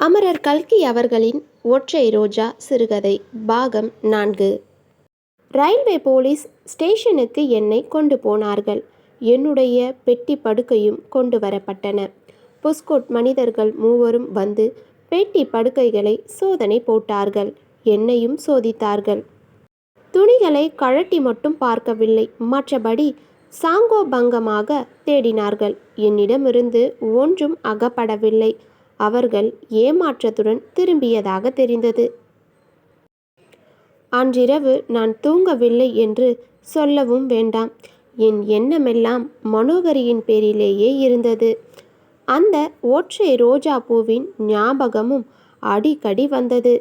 அமரர் கல்கி அவர்களின் ஒற்றை ரோஜா சிறுகதை பாகம் நான்கு. ரயில்வே போலீஸ் ஸ்டேஷனுக்கு என்னை கொண்டு போனார்கள். என்னுடைய பெட்டி படுக்கையும் கொண்டு வரப்பட்டன. புஸ்கோட் மனிதர்கள் மூவரும் வந்து பெட்டி படுக்கைகளை சோதனை போட்டார்கள். என்னையும் சோதித்தார்கள். துணிகளை கழட்டி மட்டும் பார்க்கவில்லை. மற்றபடி சாங்கோபங்கமாக தேடினார்கள். என்னிடமிருந்து ஒன்றும் அகப்படவில்லை. அவர்கள் ஏமாற்றத்துடன் திரும்பியதாக தெரிந்தது. அன்றிரவு நான் தூங்கவில்லை என்று சொல்லவும் வேண்டாம். என் எண்ணமெல்லாம் மனோகரியின் பேரிலேயே இருந்தது அந்த ஒற்றை ரோஜா பூவின் ஞாபகமும் அடிக்கடி வந்தது.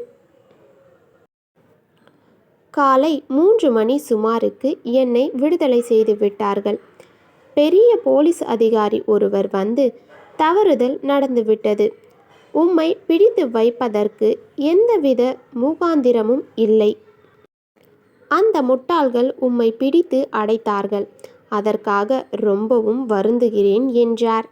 காலை மூன்று மணி சுமாருக்கு என்னை விடுதலை செய்து விட்டார்கள். பெரிய போலீஸ் அதிகாரி ஒருவர் வந்து தவறுதல் நடந்துவிட்டது. உம்மை பிடித்து வைப்பதற்கு எந்தவித மூகாந்திரமும் இல்லை. அந்த முட்டாள்கள் உம்மை பிடித்து அடைத்தார்கள். அதற்காக ரொம்பவும் வருந்துகிறேன் என்றார்.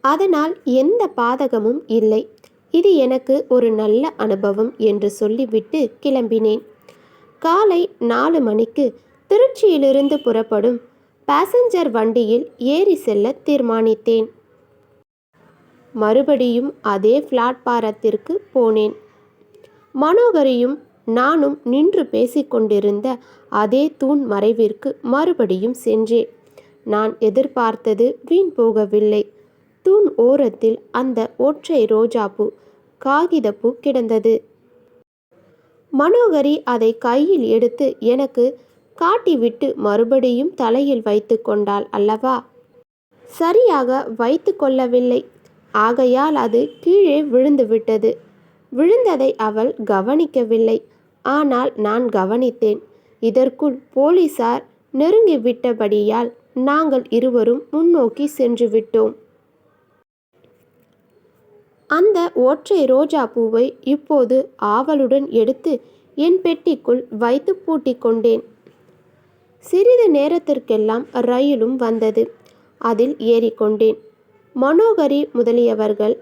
அதனால் எந்த பாதகமும் இல்லை. இது எனக்கு ஒரு நல்ல அனுபவம் என்று சொல்லிவிட்டு கிளம்பினேன். காலை நாலு மணிக்கு திருச்சியிலிருந்து புறப்படும் பாசஞ்சர் வண்டியில் ஏறி செல்ல தீர்மானித்தேன். மறுபடியும் அதே பிளாட்பாரத்திற்கு போனேன். மனோகரியும் நானும் நின்று பேசிக்கொண்டிருந்த அதே தூண் மறைவிற்கு மறுபடியும் சென்றேன். நான் எதிர்பார்த்தது வீண் போகவில்லை. தூண் ஓரத்தில் அந்த ஒற்றை ரோஜாப்பூ காகிதப்பூ கிடந்தது. மனோகரி அதை கையில் எடுத்து எனக்கு காட்டிவிட்டு மறுபடியும் தலையில் வைத்து கொண்டாள் அல்லவா? சரியாக வைத்து கொள்ளவில்லை. ஆகையால் அது கீழே விழுந்து விட்டது விழுந்ததை அவள் கவனிக்கவில்லை. ஆனால் நான் கவனித்தேன். இதற்குள் போலீசார் நெருங்கிவிட்டபடியால் நாங்கள் இருவரும் முன்னோக்கி சென்று விட்டோம் அந்த ஒற்றை ரோஜா பூவை இப்போது ஆவலுடன் எடுத்து என் பெட்டிக்குள் வைத்து பூட்டி கொண்டேன். சிறிது நேரத்திற்கெல்லாம் ரயிலும் வந்தது. அதில் ஏறிக்கொண்டேன். மனோகரி முதலியவர்கள்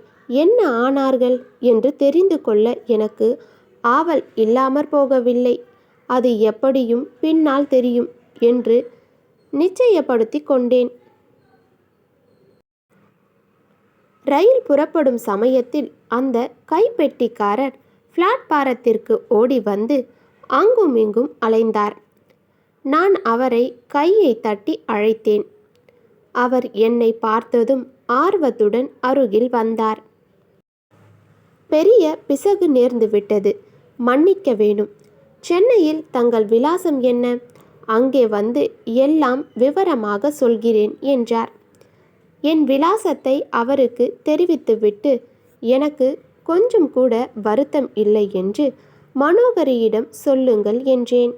என்ன ஆனார்கள் என்று தெரிந்து கொள்ள எனக்கு ஆவல் இல்லாமற் போகவில்லை. அது எப்படியும் பின்னால் தெரியும் என்று நிச்சயப்படுத்தி கொண்டேன். ரயில் புறப்படும் சமயத்தில் அந்த கைப்பெட்டிக்காரர் பிளாட்பாரத்திற்கு ஓடி வந்து அங்கும் இங்கும் அலைந்தார். நான் அவரை கையை தட்டி அழைத்தேன். அவர் என்னை பார்த்ததும் ஆர்வத்துடன் அருகில் வந்தார். பெரிய பிசகு நேர்ந்து விட்டது. மன்னிக்க வேணும். சென்னையில் தங்கள் விலாசம் என்ன? அங்கே வந்து எல்லாம் விவரமாக சொல்கிறேன் என்றார். என் விலாசத்தை அவருக்கு தெரிவித்துவிட்டு எனக்கு கொஞ்சம் கூட வருத்தம் இல்லை என்று மனோகரியிடம் சொல்லுங்கள் என்றேன்.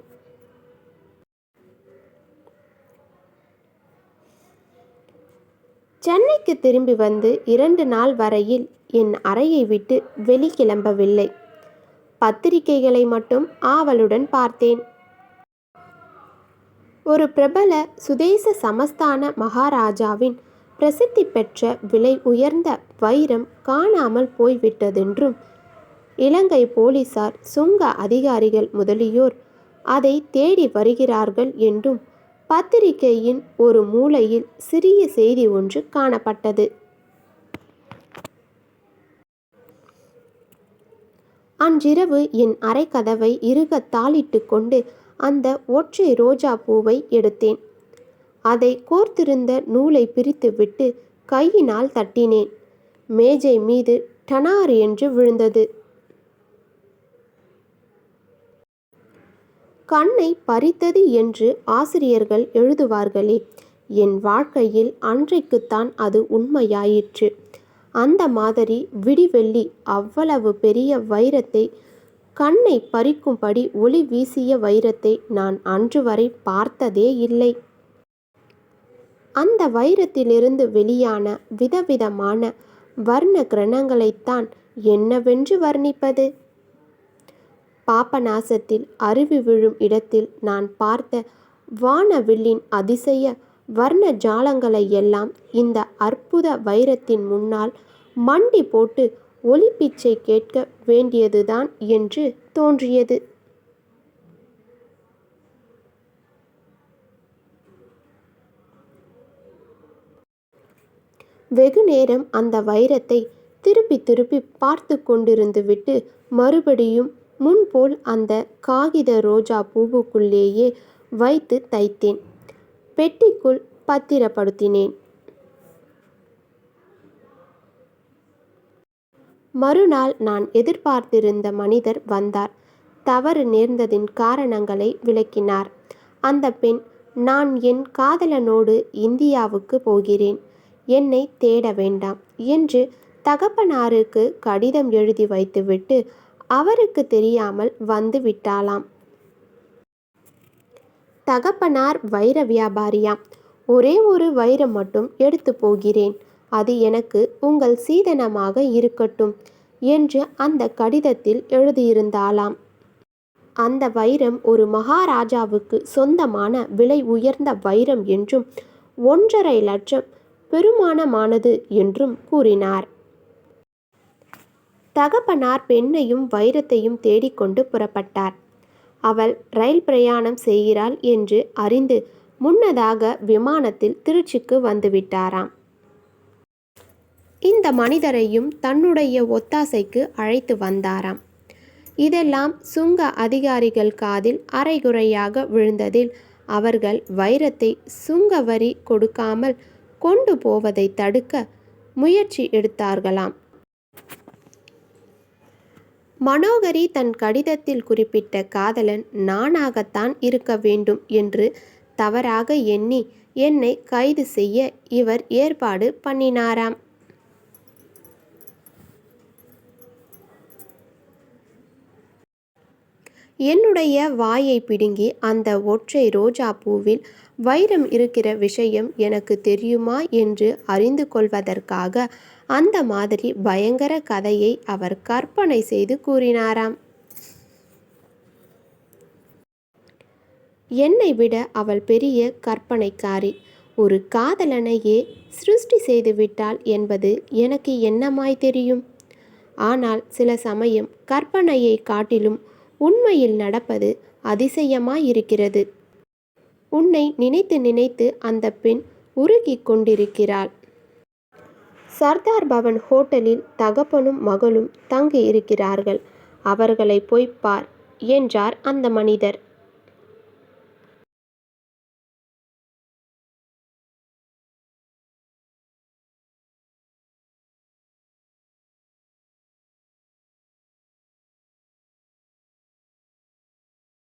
சென்னைக்கு திரும்பி வந்து இரண்டு நாள் வரையில் என் அறையை விட்டு வெளி கிளம்பவில்லை பத்திரிகைகளை மட்டும் ஆவலுடன் பார்த்தேன். ஒரு பிரபல சுதேச சமஸ்தான மகாராஜாவின் பிரசித்தி பெற்ற விலை உயர்ந்த வைரம் காணாமல் போய்விட்டதென்றும் இலங்கை போலீசார் சுங்க அதிகாரிகள் முதலியோர் அதை தேடி வருகிறார்கள் என்றும் பத்திரிகையின் ஒரு மூலையில் சிறிய செய்தி ஒன்று காணப்பட்டது. அன்றிரவு என் அறைக்கதவை இறுக தாளிட்டு கொண்டு அந்த ஒற்றை ரோஜா பூவை எடுத்தேன். அதை கோர்த்திருந்த நூலை பிரித்துவிட்டு கையினால் தட்டினேன். மேஜை மீது டனார் என்று விழுந்தது. கண்ணை பறித்தது என்று ஆசிரியர்கள் எழுதுவார்களே. என் வாழ்க்கையில் அன்றைக்குத்தான் அது உண்மையாயிற்று. அந்த மாதிரி விடிவெள்ளி அவ்வளவு பெரிய வைரத்தை கண்ணை பறிக்கும்படி ஒளி வீசிய வைரத்தை நான் அன்று வரை பார்த்ததே இல்லை. அந்த வைரத்திலிருந்து வெளியான விதவிதமான வர்ண கிரணங்களைத்தான் என்னவென்று வர்ணிப்பது? பாபநாசத்தில் அருவி விழும் இடத்தில் நான் பார்த்த வானவில்லின் அதிசய வர்ண ஜாலங்களை எல்லாம் இந்த அற்புத வைரத்தின் முன்னால் மண்டி போட்டு ஒலிப்பிச்சை கேட்க வேண்டியதுதான் என்று தோன்றியது. வெகு நேரம் அந்த வைரத்தை திருப்பி திருப்பி பார்த்து கொண்டிருந்து விட்டு மறுபடியும் முன்போல் அந்த காகித ரோஜா பூவுக்குள்ளேயே வைத்து தைத்தேன். பெட்டிக்குள் பத்திரப்படுத்தினேன். மறுநாள் நான் எதிர்பார்த்திருந்த மனிதர் வந்தார். தவறு நேர்ந்ததின் காரணங்களை விளக்கினார். அந்த பெண் நான் என் காதலனோடு இந்தியாவுக்கு போகிறேன். என்னை தேட வேண்டாம் என்று தகப்பனாருக்கு கடிதம் எழுதி வைத்துவிட்டு அவருக்கு தெரியாமல் வந்து விட்டாளாம். தகப்பனார் வைர வியாபாரியாம். ஒரே ஒரு வைரம் மட்டும் எடுத்து போகிறேன். அது எனக்கு உங்கள் சீதனமாக இருக்கட்டும் என்று அந்த கடிதத்தில் எழுதியிருந்தாளாம். அந்த வைரம் ஒரு மகாராஜாவுக்கு சொந்தமான விலை உயர்ந்த வைரம் என்றும் ஒன்றரை லட்சம் பெருமானமானது என்றும் கூறினார். தகப்பனார் பெண்ணையும் வைரத்தையும் தேடிக்கொண்டு புறப்பட்டார். அவள் ரயில் பிரயாணம் செய்கிறாள் என்று அறிந்து முன்னதாக விமானத்தில் திருச்சிக்கு வந்துவிட்டாராம் இந்த மனிதரையும் தன்னுடைய ஒத்தாசைக்கு அழைத்து வந்தாராம். இதெல்லாம் சுங்க அதிகாரிகள் காதில் அரைகுறையாக விழுந்ததில் அவர்கள் வைரத்தை சுங்க வரி கொடுக்காமல் கொண்டு போவதை தடுக்க முயற்சி எடுத்தார்களாம். மனோகரி தன் கடிதத்தில் குறிப்பிட்ட காதலன் நானாகத்தான் இருக்க வேண்டும் என்று தவறாக எண்ணி என்னை கைது செய்ய இவர் ஏற்பாடு பண்ணினாராம். என்னுடைய வாயை பிடுங்கி அந்த ஒற்றை ரோஜா பூவில் வைரம் இருக்கிற விஷயம் எனக்கு தெரியுமா என்று அறிந்து கொள்வதற்காக அந்த மாதிரி பயங்கர கதையை அவர் கற்பனை செய்து கூறினாராம். என்னை விட அவள் பெரிய கற்பனைக்காரி. ஒரு காதலனையே சிருஷ்டி செய்துவிட்டாள் என்பது எனக்கு என்னமாய் தெரியும்? ஆனால் சில சமயம் கற்பனையை காட்டிலும் உண்மையில் நடப்பது அதிசயமாயிருக்கிறது. உன்னை நினைத்து நினைத்து அந்த பெண் உருகிக் கொண்டிருக்கிறாள். சர்தார் பவன் ஹோட்டலில் தகப்பனும் மகளும் தங்கி இருக்கிறார்கள் அவர்களை போய் பார் என்றார் அந்த மனிதர்.